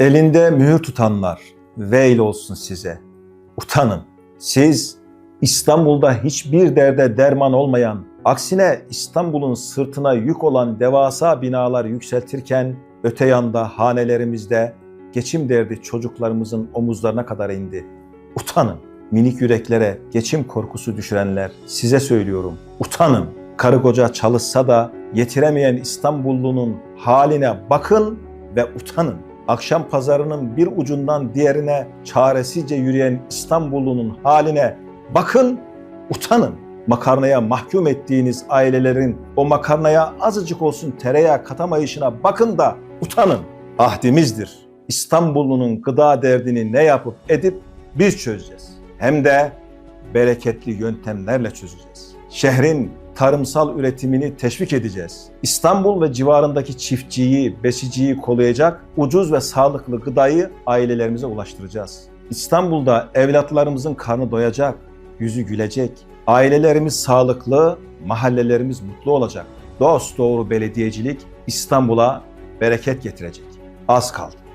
Elinde mühür tutanlar veil olsun size. Utanın. Siz İstanbul'da hiçbir derde derman olmayan, aksine İstanbul'un sırtına yük olan devasa binalar yükseltirken öte yanda hanelerimizde geçim derdi çocuklarımızın omuzlarına kadar indi. Utanın. Minik yüreklere geçim korkusu düşürenler size söylüyorum. Utanın. Karı koca çalışsa da yetiremeyen İstanbullunun haline bakın ve utanın. Akşam pazarının bir ucundan diğerine çaresizce yürüyen İstanbullunun haline bakın, utanın. Makarnaya mahkum ettiğiniz ailelerin o makarnaya azıcık olsun tereyağı katamayışına bakın da utanın. Ahdimizdir. İstanbullunun gıda derdini ne yapıp edip biz çözeceğiz. Hem de bereketli yöntemlerle çözeceğiz. Şehrin tarımsal üretimini teşvik edeceğiz. İstanbul ve civarındaki çiftçiyi, besiciyi kollayacak ucuz ve sağlıklı gıdayı ailelerimize ulaştıracağız. İstanbul'da evlatlarımızın karnı doyacak, yüzü gülecek. Ailelerimiz sağlıklı, mahallelerimiz mutlu olacak. Dost doğru belediyecilik İstanbul'a bereket getirecek. Az kaldı.